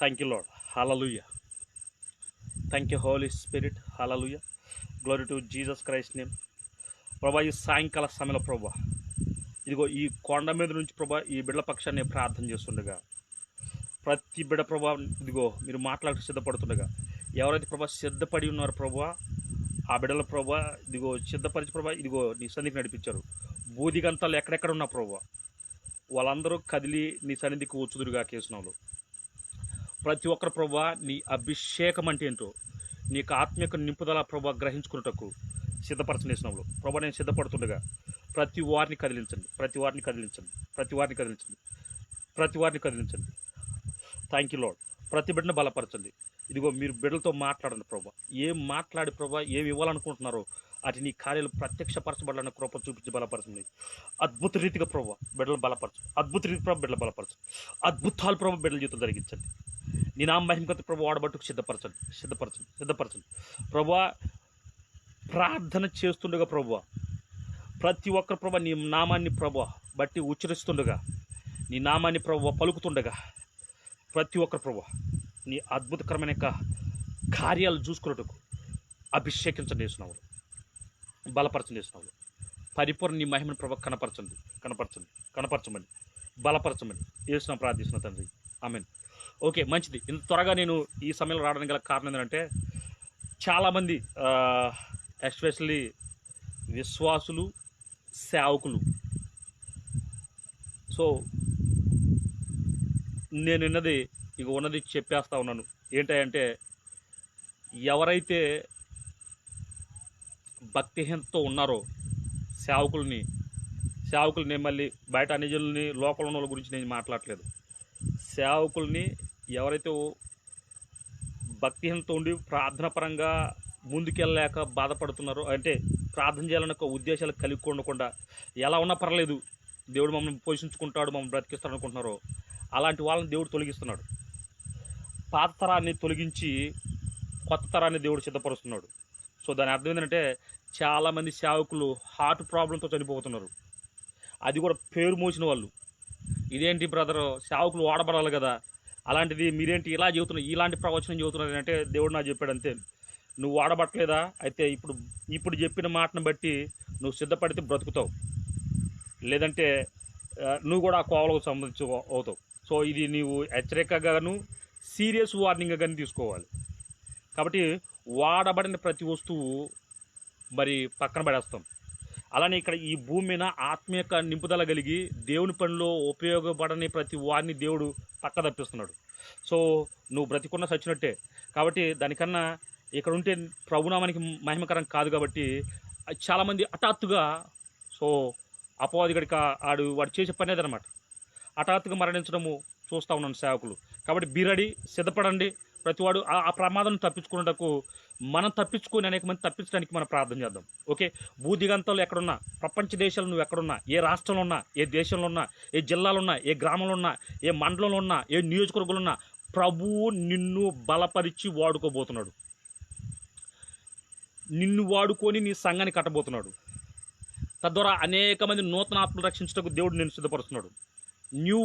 Thank you Lord hallelujah thank you Holy Spirit hallelujah glory to Jesus Christ name ప్రభా ఈ సాయంకాల సమయంలో ప్రభా ఇదిగో ఈ కొండ మీద నుంచి ప్రభా ఈ బిడ్డల పక్షాన్ని ప్రార్థన చేస్తుండగా ప్రతి బిడ్డ ప్రభా ఇదిగో మీరు మాట్లాడుతూ సిద్ధపడుతుండగా ఎవరైతే ప్రభా సిద్ధపడి ఉన్నారో ప్రభా ఆ బిడ్డల ప్రభా ఇదిగో సిద్ధపరిచి ప్రభా ఇదిగో నీ సన్నిధికి నడిపించారు. బూదిగంతాలు ఎక్కడెక్కడ ఉన్నా ప్రభా వాళ్ళందరూ కదిలి నీ సన్నిధికి వచ్చుదురుగా కేసునాలు ప్రతి ఒక్కరు ప్రభా నీ అభిషేకం అంటే ఏంటో నీకు ఆత్మీయ నింపుదల ప్రభా గ్రహించుకున్నటకు సిద్ధపరచనేసినప్పుడు ప్రభా నేను సిద్ధపడుతుండగా ప్రతి వారిని కదిలించండి. ప్రతి వారిని కదిలించండి. ప్రతి వారిని కదిలించండి. ప్రతి వారిని కదిలించండి. థ్యాంక్ యూ లాడ్ ప్రతి బిడ్డను బలపరచండి. ఇదిగో మీరు బిడ్డలతో మాట్లాడండి ప్రభా. ఏం మాట్లాడి ప్రభా ఏమి ఇవ్వాలనుకుంటున్నారో అటు నీ కార్యాలు ప్రత్యక్షపరచబడాలని కృప చూపించి బలపరచండి. అద్భుత రీతిగా ప్రభా బిడ్డలు బలపరచు అద్భుత రీతి ప్రభావ బిడ్డలు బలపరచు అద్భుతాలు ప్రభావ బిడ్డల జీవితం జరిగించండి. నీ నామ మహిమకత ప్రభు వాడబట్టుకు సిద్ధపరచండి సిద్ధపరచండి సిద్ధపరచండి ప్రభు ప్రార్థన చేస్తుండగా ప్రభు ప్రతి ఒక్కరు ప్రభు నీ నామాన్ని ప్రభు బట్టి ఉచ్చరిస్తుండగా నీ నామాన్ని ప్రభు పలుకుతుండగా ప్రతి ఒక్కరు ప్రభు నీ అద్భుతకరమైన యొక్క కార్యాలు చూసుకున్నట్టుకు అభిషేకించండి వేసినావు బలపరచండి వేసినావు పరిపూర్ణ నీ మహిమను ప్రభు కనపరచండి కనపరచండి కనపరచమని బలపరచమని వేసిన ప్రార్థిస్తున్న తండ్రి. ఆమెను ఓకే మంచిది. ఇంత త్వరగా నేను ఈ సమయంలో రావడానికి గల కారణం ఏంటంటే చాలామంది ఎస్పెషల్లీ విశ్వాసులు సేవకులు. సో నేను నిన్నది ఇక ఉన్నది చెప్పేస్తా ఉన్నాను. ఏంటంటే ఎవరైతే భక్తిహీనతో ఉన్నారో సేవకుల్ని సేవకుల్ని మళ్ళీ బయట అనిజుల్ని లోకల్ ఉన్న వాళ్ళ గురించి నేను మాట్లాడట్లేదు. సేవకుల్ని ఎవరైతే భక్తిహీనతో ఉండి ప్రార్థన పరంగా ముందుకెళ్ళలేక బాధపడుతున్నారో అంటే ప్రార్థన చేయాలన్న ఒక ఉద్దేశాలు కలిగి ఉండకుండా ఎలా ఉన్నా పర్లేదు దేవుడు మమ్మల్ని పోషించుకుంటాడు మమ్మల్ని బ్రతికిస్తాడు అనుకుంటున్నారో అలాంటి వాళ్ళని దేవుడు తొలగిస్తున్నాడు. పాత తరాన్ని తొలగించి కొత్త తరాన్ని దేవుడు సిద్ధపరుస్తున్నాడు. సో దాని అర్థం ఏంటంటే చాలామంది సేవకులు హార్ట్ ప్రాబ్లంతో చనిపోతున్నారు. అది కూడా పేరు మోసిన వాళ్ళు. ఇదేంటి బ్రదర్? సేవకులు వాడబడాలి కదా. అలాంటిది మీరేంటి ఇలా చెబుతున్నారు? ఇలాంటి ప్రవచనం చెబుతున్నారు అంటే దేవుడు నాకు చెప్పాడు అంతే. నువ్వు వాడబట్టలేదా? అయితే ఇప్పుడు ఇప్పుడు చెప్పిన మాటను బట్టి నువ్వు సిద్ధపడితే బ్రతుకుతావు. లేదంటే నువ్వు కూడా ఆ కోవలకు సంబంధించి అవుతావు. సో ఇది నీవు హెచ్చరికగాను సీరియస్ వార్నింగ్ కానీ తీసుకోవాలి. కాబట్టి వాడబడిన ప్రతి వస్తువు మరి పక్కన పడేస్తాం. అలానే ఇక్కడ ఈ భూమి మీద ఆత్మీయ నింపుదల కలిగి దేవుని పనిలో ఉపయోగపడని ప్రతి వారిని దేవుడు పక్క తప్పిస్తున్నాడు సో నువ్వు బ్రతికున్న సచ్చినట్టే. కాబట్టి దానికన్నా ఇక్కడ ఉంటే ప్రభునామానికి మహిమకరం కాదు కాబట్టి చాలామంది హఠాత్తుగా సో అపవాదిగడికి ఆడు వాడు చేసే పని అదనమాట. హఠాత్తుగా మరణించడము చూస్తూ ఉన్నాను సేవకులు. కాబట్టి బీరడి సిద్ధపడండి. ప్రతివాడు ఆ ప్రమాదం తప్పించుకున్నటకు మనం తప్పించుకొని అనేక మంది తప్పించడానికి మనం ప్రార్థన చేద్దాం. ఓకే? భూదిగంతాలు ఎక్కడున్నా ప్రపంచ దేశాలు నువ్వు ఎక్కడున్నా ఏ రాష్ట్రంలో ఉన్నా ఏ దేశంలో ఉన్నా ఏ జిల్లాలో ఉన్నా ఏ గ్రామంలో ఉన్నా ఏ మండలంలో ఉన్నా ఏ నియోజకవర్గంలో ఉన్నా ప్రభువు నిన్ను బలపరిచి వాడుకోబోతున్నాడు. నిన్ను వాడుకొని నీ సంఘాన్ని కట్టబోతున్నాడు. తద్వారా అనేక మంది నూతన ఆత్మలు రక్షించడానికి దేవుడు నేను సిద్ధపరుస్తున్నాడు. న్యూ